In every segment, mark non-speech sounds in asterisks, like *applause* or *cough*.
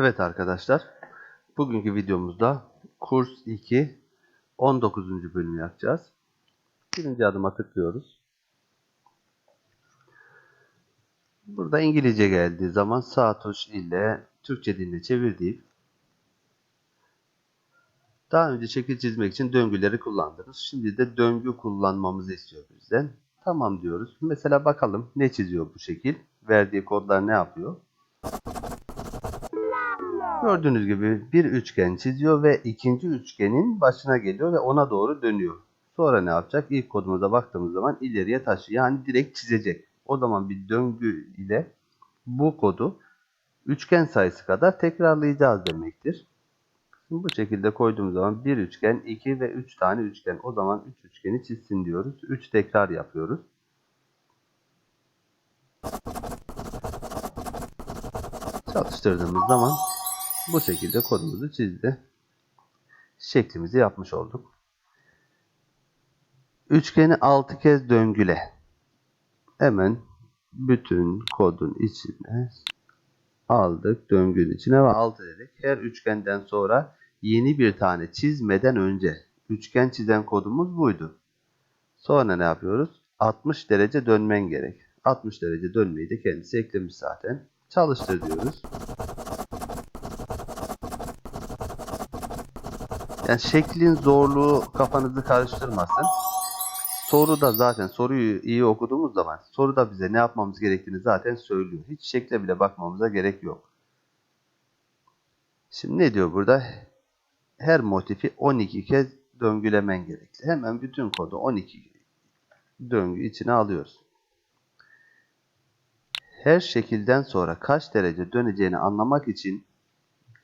Evet arkadaşlar, bugünkü videomuzda kurs 2 19. bölümü yapacağız. Birinci adıma tıklıyoruz. Burada İngilizce geldiği zaman sağ tuş ile Türkçe diline çevir deyip daha önce şekil çizmek için döngüleri kullandınız. Şimdi de döngü kullanmamızı istiyor bizden. Tamam diyoruz. Mesela bakalım ne çiziyor bu şekil. Verdiği kodlar ne yapıyor? Gördüğünüz gibi bir üçgen çiziyor ve ikinci üçgenin başına geliyor ve ona doğru dönüyor. Sonra ne yapacak? İlk kodumuza baktığımız zaman ileriye taşıyor. Yani direkt çizecek. O zaman bir döngü ile bu kodu üçgen sayısı kadar tekrarlayacağız demektir. Şimdi bu şekilde koyduğumuz zaman bir üçgen, iki ve üç tane üçgen. O zaman üç üçgeni çizsin diyoruz. Üç tekrar yapıyoruz. Çalıştırdığımız zaman bu şekilde kodumuzu çizdi. Şeklimizi yapmış olduk. Üçgeni 6 kez döngüle. Hemen bütün kodun içine aldık döngünün içine ve alt dedik. Her üçgenden sonra yeni bir tane çizmeden önce üçgen çizen kodumuz buydu. Sonra ne yapıyoruz? 60 derece dönmen gerek. 60 derece dönmeyi de kendisi eklemiş zaten. Çalıştır diyoruz. Yani şeklin zorluğu kafanızı karıştırmasın. Soruda zaten soruyu iyi okuduğumuz zaman soruda bize ne yapmamız gerektiğini zaten söylüyor. Hiç şekle bile bakmamıza gerek yok. Şimdi ne diyor burada? Her motifi 12 kez döngülemen gerekli. Hemen bütün kodu 12 döngü içine alıyoruz. Her şekilden sonra kaç derece döneceğini anlamak için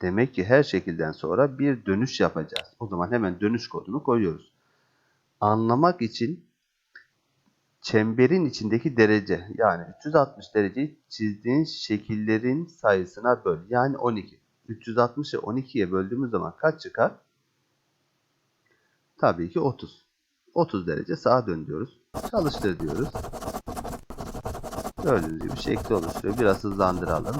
demek ki her şekilden sonra bir dönüş yapacağız. O zaman hemen dönüş kodunu koyuyoruz. Anlamak için çemberin içindeki derece yani 360 dereceyi çizdiğin şekillerin sayısına böl. Yani 12. 360'ı 12'ye böldüğümüz zaman kaç çıkar? Tabii ki 30. 30 derece sağa dön diyoruz. Çalıştır diyoruz. Gördüğünüz gibi şekli oluşturuyor. Biraz hızlandıralım.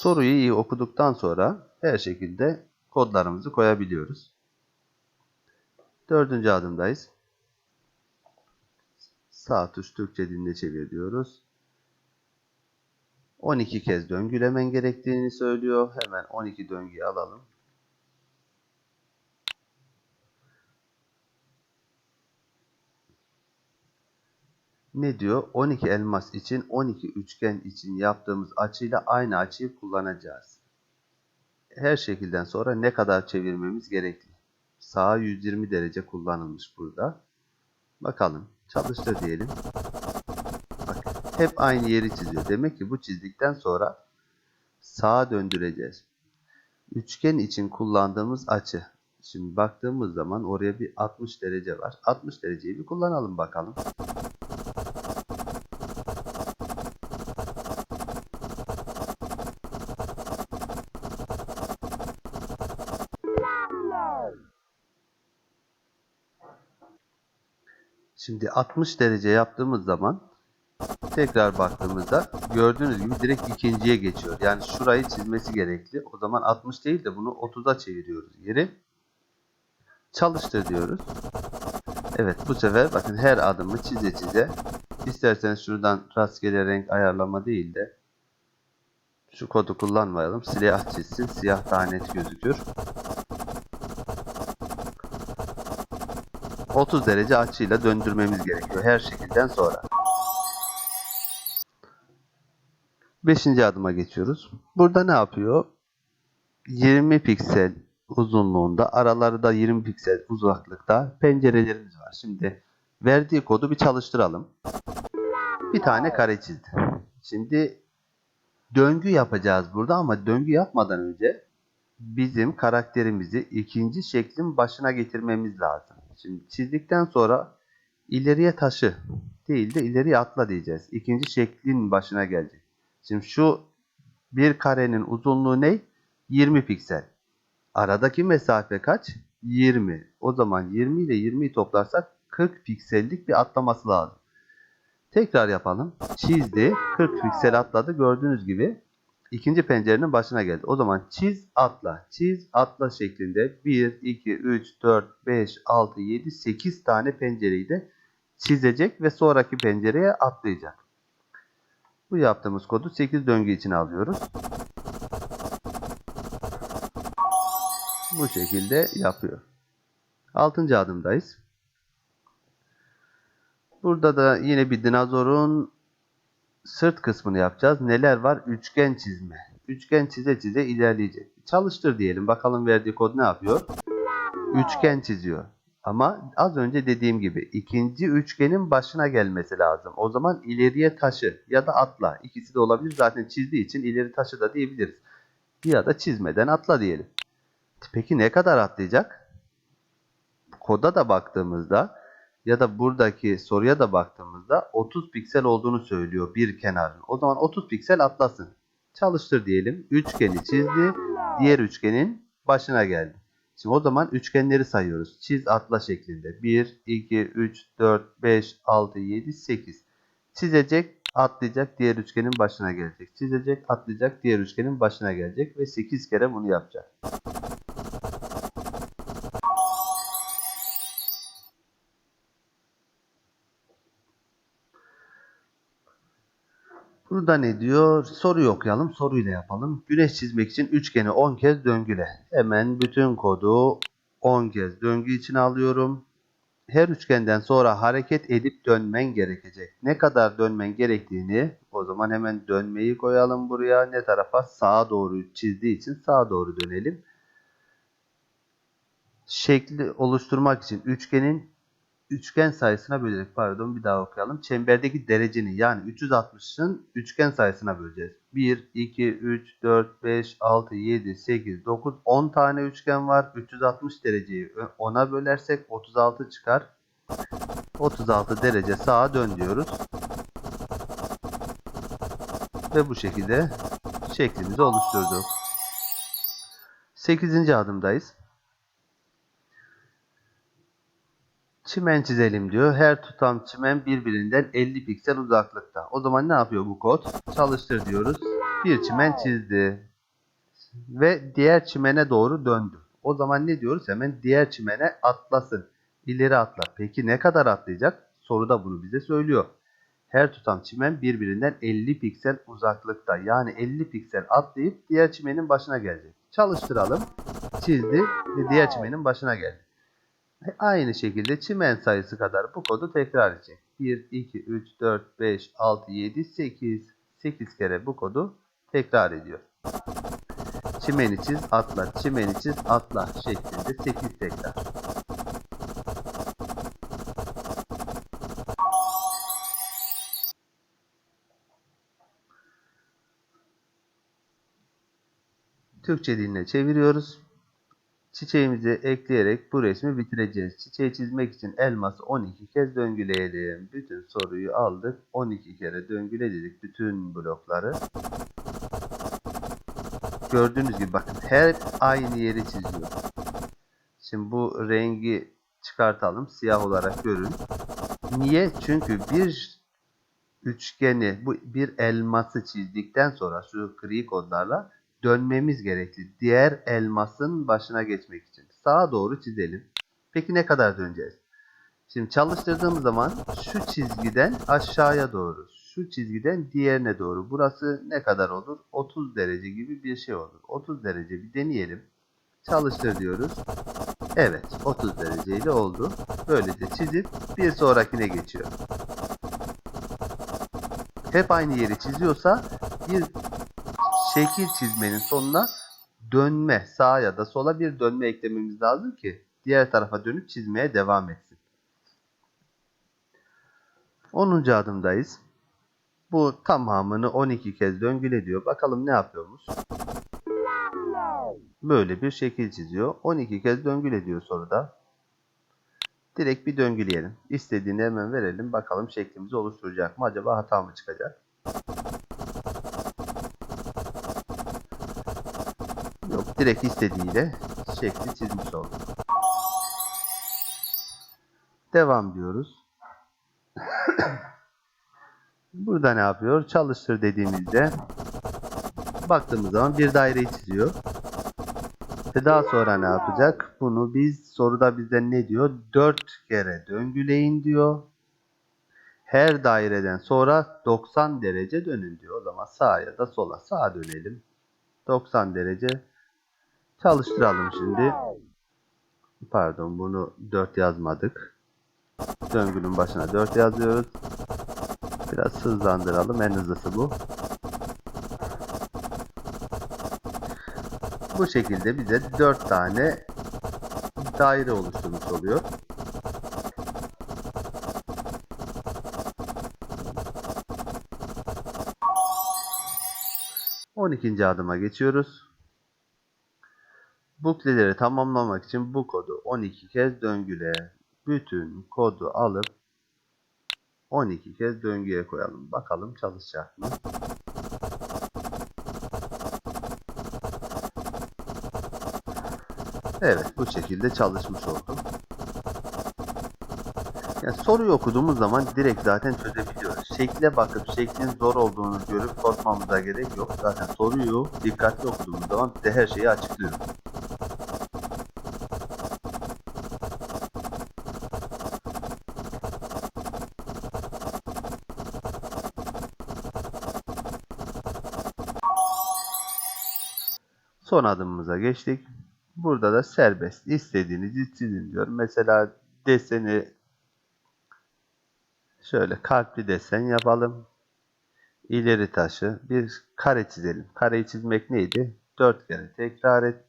Soruyu iyi okuduktan sonra her şekilde kodlarımızı koyabiliyoruz. Dördüncü adımdayız. Sağ tuş Türkçe diline çevir diyoruz. 12 kez döngülemen gerektiğini söylüyor. Hemen 12 döngüyü alalım. Ne diyor? 12 elmas için 12 üçgen için yaptığımız açıyla aynı açıyı kullanacağız. Her şekilden sonra ne kadar çevirmemiz gerekli? Sağa 120 derece kullanılmış burada. Bakalım. Çalıştır diyelim. Bak, hep aynı yeri çiziyor. Demek ki bu çizdikten sonra sağa döndüreceğiz. Üçgen için kullandığımız açı. Şimdi baktığımız zaman oraya bir 60 derece var. 60 dereceyi bir kullanalım bakalım. Şimdi 60 derece yaptığımız zaman tekrar baktığımızda gördüğünüz gibi direkt ikinciye geçiyor. Yani şurayı çizmesi gerekli. O zaman 60 değil de bunu 30'a çeviriyoruz yeri. Çalıştır diyoruz. Evet bu sefer bakın her adımı çize çize. İsterseniz şuradan rastgele renk ayarlama değil de şu kodu kullanmayalım. Siyah çizsin. Siyah daha net gözükür. 30 derece açıyla döndürmemiz gerekiyor her şekilden sonra. 5. adıma geçiyoruz. Burada ne yapıyor? 20 piksel uzunluğunda, araları da 20 piksel uzaklıkta pencerelerimiz var. Şimdi verdiği kodu bir çalıştıralım. Bir tane kare çizdi. Şimdi döngü yapacağız burada ama döngü yapmadan önce bizim karakterimizi ikinci şeklin başına getirmemiz lazım. Şimdi çizdikten sonra ileriye taşı değil de ileriye atla diyeceğiz. İkinci şeklin başına gelecek. Şimdi şu bir karenin uzunluğu ne? 20 piksel. Aradaki mesafe kaç? 20. O zaman 20 ile 20'yi toplarsak 40 piksellik bir atlaması lazım. Tekrar yapalım. Çizdi. 40 piksel atladı. Gördüğünüz gibi ikinci pencerenin başına geldi. O zaman çiz atla. Çiz atla şeklinde 1, 2, 3, 4, 5, 6, 7, 8 tane pencereyi de çizecek ve sonraki pencereye atlayacak. Bu yaptığımız kodu 8 döngü için alıyoruz. Bu şekilde yapıyor. 6. adımdayız. Burada da yine bir dinozorun sırt kısmını yapacağız. Neler var? Üçgen çizme. Üçgen çize çize ilerleyecek. Çalıştır diyelim. Bakalım verdiği kod ne yapıyor? Üçgen çiziyor. Ama az önce dediğim gibi ikinci üçgenin başına gelmesi lazım. O zaman ileriye taşı ya da atla. İkisi de olabilir. Zaten çizdiği için ileri taşı da diyebiliriz. Ya da çizmeden atla diyelim. Peki ne kadar atlayacak? Koda da baktığımızda ya da buradaki soruya da baktığımızda 30 piksel olduğunu söylüyor bir kenarın. O zaman 30 piksel atlasın. Çalıştır diyelim. Üçgeni çizdi. Diğer üçgenin başına geldi. Şimdi o zaman üçgenleri sayıyoruz. Çiz atla şeklinde. 1, 2, 3, 4, 5, 6, 7, 8. Çizecek, atlayacak, diğer üçgenin başına gelecek. Çizecek, atlayacak, diğer üçgenin başına gelecek ve 8 kere bunu yapacak. Burada ne diyor? Soruyu okuyalım. Soruyla yapalım. Güneş çizmek için üçgeni 10 kez döngüle. Hemen bütün kodu 10 kez döngü için alıyorum. Her üçgenden sonra hareket edip dönmen gerekecek. Ne kadar dönmen gerektiğini o zaman hemen dönmeyi koyalım buraya. Ne tarafa? Sağa doğru çizdiği için sağa doğru dönelim. Şekli oluşturmak için üçgenin üçgen sayısına bölerek pardon bir daha okuyalım. Çemberdeki derecenin yani 360'ın üçgen sayısına böleceğiz. 1, 2, 3, 4, 5, 6, 7, 8, 9, 10 tane üçgen var. 360 dereceyi 10'a bölersek 36 çıkar. 36 derece sağa dön diyoruz. Ve bu şekilde şeklimizi oluşturduk. 8. adımdayız. Çimen çizelim diyor. Her tutam çimen birbirinden 50 piksel uzaklıkta. O zaman ne yapıyor bu kod? Çalıştır diyoruz. Bir çimen çizdi. Ve diğer çimene doğru döndü. O zaman ne diyoruz? Hemen diğer çimene atlasın. İleri atla. Peki ne kadar atlayacak? Soruda bunu bize söylüyor. Her tutam çimen birbirinden 50 piksel uzaklıkta. Yani 50 piksel atlayıp diğer çimenin başına gelecek. Çalıştıralım. Çizdi ve diğer çimenin başına geldi. Aynı şekilde çimen sayısı kadar bu kodu tekrar edecek. 1, 2, 3, 4, 5, 6, 7, 8. 8 kere bu kodu tekrar ediyor. Çimeni çiz, atla, çimeni çiz, atla şeklinde 8 tekrar. Türkçe diline çeviriyoruz. Çiçeğimizi ekleyerek bu resmi bitireceğiz. Çiçeği çizmek için elması 12 kez döngüleyelim. Bütün soruyu aldık. 12 kere döngüledik bütün blokları. Gördüğünüz gibi bakın her aynı yeri çiziyor. Şimdi bu rengi çıkartalım. Siyah olarak görün. Niye? Çünkü bir üçgeni, bu bir elması çizdikten sonra şu gri kodlarla dönmemiz gerekli. Diğer elmasın başına geçmek için. Sağa doğru çizelim. Peki ne kadar döneceğiz? Şimdi çalıştırdığımız zaman şu çizgiden aşağıya doğru, şu çizgiden diğerine doğru. Burası ne kadar olur? 30 derece gibi bir şey olur. 30 derece bir deneyelim. Çalıştır diyoruz. Evet, 30 dereceyle oldu. Böylece çizip bir sonrakine geçiyor. Hep aynı yeri çiziyorsa bir şekil çizmenin sonuna dönme sağa ya da sola bir dönme eklememiz lazım ki diğer tarafa dönüp çizmeye devam etsin. 10. adımdayız. Bu tamamını 12 kez döngüle diyor. Bakalım ne yapıyormuş. Böyle bir şekil çiziyor. 12 kez döngüle diyor soruda. Direkt bir döngüleyelim. İstediğini hemen verelim. Bakalım şeklimizi oluşturacak mı? Acaba hata mı çıkacak? Yok direkt istediğiyle şekli çizmiş olduk. Devam diyoruz. *coughs* Burada ne yapıyor? Çalıştır dediğimizde baktığımız zaman bir daireyi çiziyor. Ve daha sonra ne yapacak? Bunu biz soruda bizden ne diyor? 4 kere döngüleyin diyor. Her daireden sonra 90 derece dönün diyor. O zaman sağa ya da sola. Sağa dönelim. 90 derece çalıştıralım şimdi. Pardon bunu 4 yazmadık. Döngünün başına 4 yazıyoruz. Biraz hızlandıralım. En hızlısı bu. Bu şekilde bize 4 tane daire oluşturmuş oluyor. On ikinci adıma geçiyoruz. Bukleleri tamamlamak için bu kodu 12 kez döngüle. Bütün kodu alıp 12 kez döngüye koyalım. Bakalım çalışacak mı? Evet bu şekilde çalışmış oldu. Yani soruyu okuduğumuz zaman direkt zaten çözebiliyoruz. Şekle bakıp şeklin zor olduğunu görüp korkmamıza gerek yok. Zaten soruyu dikkatli okuduğumuz zaman bize her şeyi açıklıyor. Son adımımıza geçtik. Burada da serbest. İstediğinizi çizin diyor. Mesela deseni şöyle kalpli desen yapalım. İleri taşı bir kare çizelim. Kareyi çizmek neydi? 4 kere tekrar et.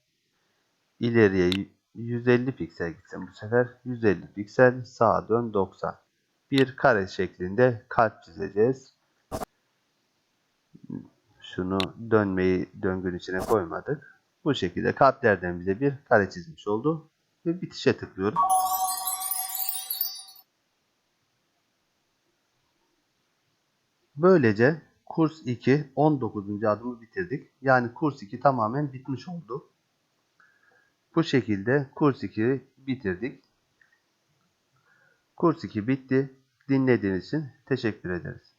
İleriye 150 piksel gitsin bu sefer. 150 piksel sağa dön 90. Bir kare şeklinde kalp çizeceğiz. Şunu dönmeyi döngünün içine koymadık. Bu şekilde kalplerden bize bir kare çizmiş oldu. Ve bitişe tıklıyoruz. Böylece kurs 2 19. adımı bitirdik. Yani kurs 2 tamamen bitmiş oldu. Bu şekilde kurs 2'yi bitirdik. Kurs 2 bitti. Dinlediğiniz için teşekkür ederiz.